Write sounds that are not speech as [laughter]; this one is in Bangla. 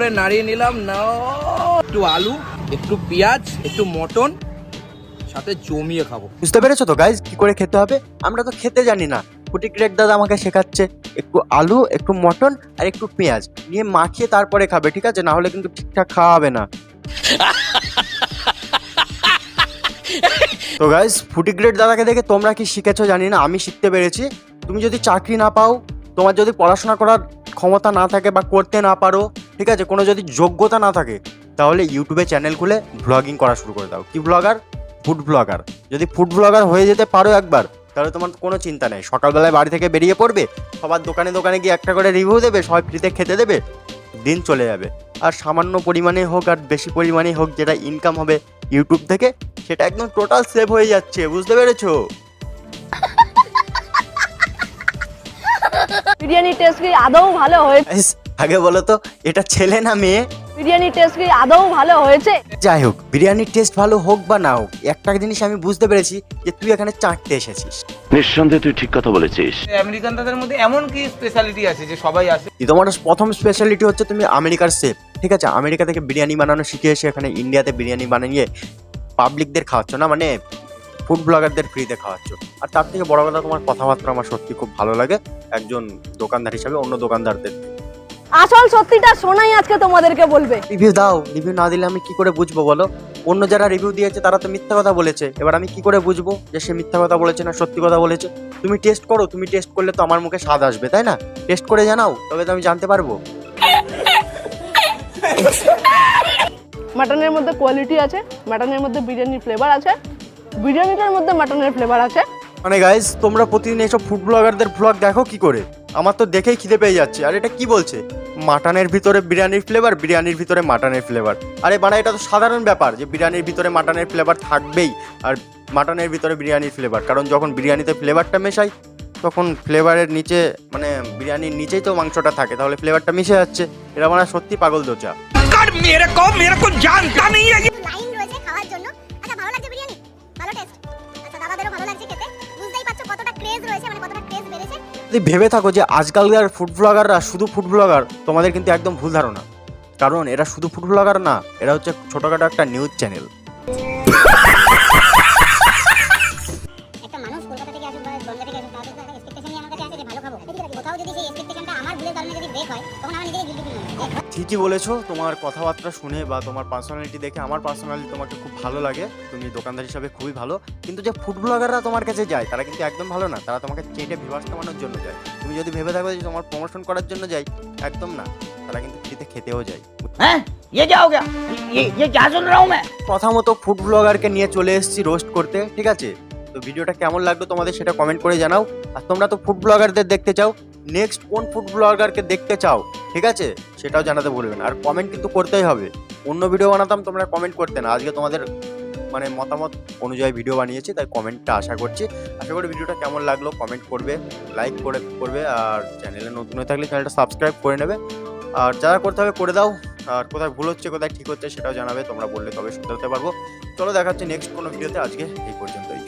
করে নাড়িয়ে নিলাম। না একটু আলু একটু পেঁয়াজ একটু মটন সাথে জমিয়ে খাব। বুঝতে পেরেছ তো গাইজ কি করে খেতে হবে? আমরা তো খেতে জানি না। ফুটি দাদা আমাকে শেখাচ্ছে। একটু আলু একটু মটন আর একটু পেঁয়াজ নিয়ে মাখিয়ে তারপরে খাবে ঠিক আছে? না হলে কিন্তু ঠিকঠাক খাওয়া হবে না। [laughs] তো গাইজ ফুটি গ্রেট দাদাকে দেখে তোমরা কি শিখেছো জানি না আমি শিখতে পেরেছি। তুমি যদি চাকরি না পাও তোমার যদি পড়াশোনা করার ক্ষমতা না থাকে বা করতে না পারো ঠিক আছে? কোনো যদি যোগ্যতা না থাকে তাহলে ইউটিউবে চ্যানেল খুলে ব্লগিং করা শুরু করে দাও। কি ব্লগার ফুড ব্লগার যদি ফুড ব্লগার হয়ে যেতে পারো একবার তাহলে তোমার কোনো চিন্তা নেই। সকালবেলায় বাড়ি থেকে বেরিয়ে পড়বে সবার দোকানে দোকানে গিয়ে একটা করে রিভিউ দেবে সবাই ফ্রিতে খেতে দেবে দিন চলে যাবে। আর সামান্য পরিমাণে হোক আর বেশি পরিমাণে হোক যেটা ইনকাম হবে ইউটিউব থেকে সেটা একদম টোটাল সেভ হয়ে যাচ্ছে বুঝতে পেরেছ? [laughs] বিরিয়ানি টেস্ট কি আদৌ ভালো হয়েছে? আগে বলো তো এটা ছেলে না মেয়ে? বিরিয়ানি টেস্ট কি আদৌ ভালো হয়েছে? যাই হোক বিরিয়ানির টেস্ট ভালো হোক বা না হোক একটা জিনিস আমি বুঝতে পেরেছি যে তুই এখানে চাটতে এসেছিস। নিঃসন্দেহে তুই ঠিক কথা বলেছিস। আমেরিকান তাদের মধ্যে এমন কি স্পেশালিটি আছে যে সবাই আসে? তোমার প্রথম স্পেশালিটি হচ্ছে তুমি আমেরিকার শেফ ঠিক আছে? আমেরিকা থেকে বিরিয়ানি বানানো শিখে এসে এখানে ইন্ডিয়াতে বিরিয়ানি বানিয়ে পাবলিকদের খাওয়াচ্ছ না? মানে ফুড ব্লগারদের ফ্রিতে খাওয়াচ্ছ। আর তার থেকে বড় কথা তোমার কথাবার্তা আমার সত্যি খুব ভালো লাগে। একজন দোকানদার হিসাবে অন্য দোকানদারদের আসল সত্যিটা শোনাই আজকে তোমাদেরকে বলবে। রিভিউ দাও রিভিউ না দিলে আমি কি করে বুঝব বলো? অন্য যারা রিভিউ দিয়েছে তারা তো মিথ্যা কথা বলেছে। এবার আমি কি করে বুঝব যে সে মিথ্যা কথা বলেছে না সত্যি কথা বলেছে? তুমি টেস্ট করো তুমি টেস্ট করলে তো আমার মুখে স্বাদ আসবে তাই না? টেস্ট করে জানাও তবে তো আমি জানতে পারব। মাটনের মধ্যে কোয়ালিটি আছে মাটনের মধ্যে বিরিয়ানির ফ্লেভার আছে বিরিয়ানিটার মধ্যে মাটনের ফ্লেভার আছে। মানে গাইজ তোমরা প্রতিদিন এইসব ফুড ব্লগারদের ব্লগ দেখো কি করে? আমার তো দেখেই খিদে পেয়ে যাচ্ছে। আর এটা কি বলছে? মাটনের ভিতরে বিরিয়ানির ফ্লেভার বিরিয়ানির ভিতরে মাটনের ফ্লেভার আরে মানে এটা তো সাধারণ ব্যাপার যে বিরিয়ানির ভিতরে মাটনের ফ্লেভার থাকবেই আর মাটনের ভিতরে বিরিয়ানির ফ্লেভার কারণ যখন বিরিয়ানিতে ফ্লেভারটা মেশাই, তখন ফ্লেভারের নিচে মানে বিরিয়ানির নিচেই তো মাংসটা থাকে, তাহলে ফ্লেভারটা মিশে যাচ্ছে। এরা মানে সত্যি পাগল দোচা। যদি ভেবে থাকো যে আজকালকার ফুড ব্লগাররা শুধু ফুড ব্লগার তোমাদের কিন্তু একদম ভুল ধারণা। কারণ এরা শুধু ফুড ব্লগার না, এরা হচ্ছে ছোটখাটো একটা নিউজ চ্যানেল হয় তখন আমার নিজেকে গিল্টি ফিল মনে হয় ঠিকই বলেছো তোমার কথাবার্তা শুনে বা তোমার পার্সোনালিটি দেখে আমার পার্সোনালিটি তোমাকে খুব ভালো লাগে তুমি দোকানদার হিসাবে খুবই ভালো কিন্তু যে ফুড ব্লগাররা তোমার কাছে যায় তারা কিন্তু একদম ভালো না তারা তোমাকে চেটে ভিভাস কামানোর জন্য যায় তুমি যদি ভেবে থাকো যে তোমার প্রমোশন করার জন্য যাই একদম না তারা কিন্তু ফ্রিতে খেতেও যায় हैं ये क्या हो गया ये ये क्या सुन रहा हूँ मैं কথা মতো ফুড ব্লগারকে নিয়ে চলে এসেছি রোস্ট করতে ঠিক আছে তো ভিডিওটা কেমন লাগলো তোমাদের সেটা কমেন্ট করে জানাও আর তোমরা তো ফুড ব্লগারদের দেখতে চাও নেক্সট কোন ফুড ব্লগারকে দেখতে চাও, ঠিক আছে? সেটাও জানাতে ভুলবে না। আর কমেন্ট কিন্তু করতেই হবে। অন্য ভিডিও বানাতাম, তোমরা কমেন্ট করতে না। আজকে তোমাদের মানে মতামত অনুযায়ী ভিডিও বানিয়েছি, তাই কমেন্টটা আশা করছি। আশা করি ভিডিওটা কেমন লাগল কমেন্ট করবে লাইক করে, করবে, আর চ্যানেলে নতুন হয়ে থাকলে চ্যানেলটা সাবস্ক্রাইব করে নেবে। আর যারা করতে হবে, করে দাও। আর কোথায় ভুল হচ্ছে, কোথায় ঠিক হচ্ছে, সেটাও জানাবে, তোমরা বললে তবে শুনতে পারব। চলো দেখাচ্ছি নেক্সট কোনো ভিডিওতে আজকে এই পর্যন্তই।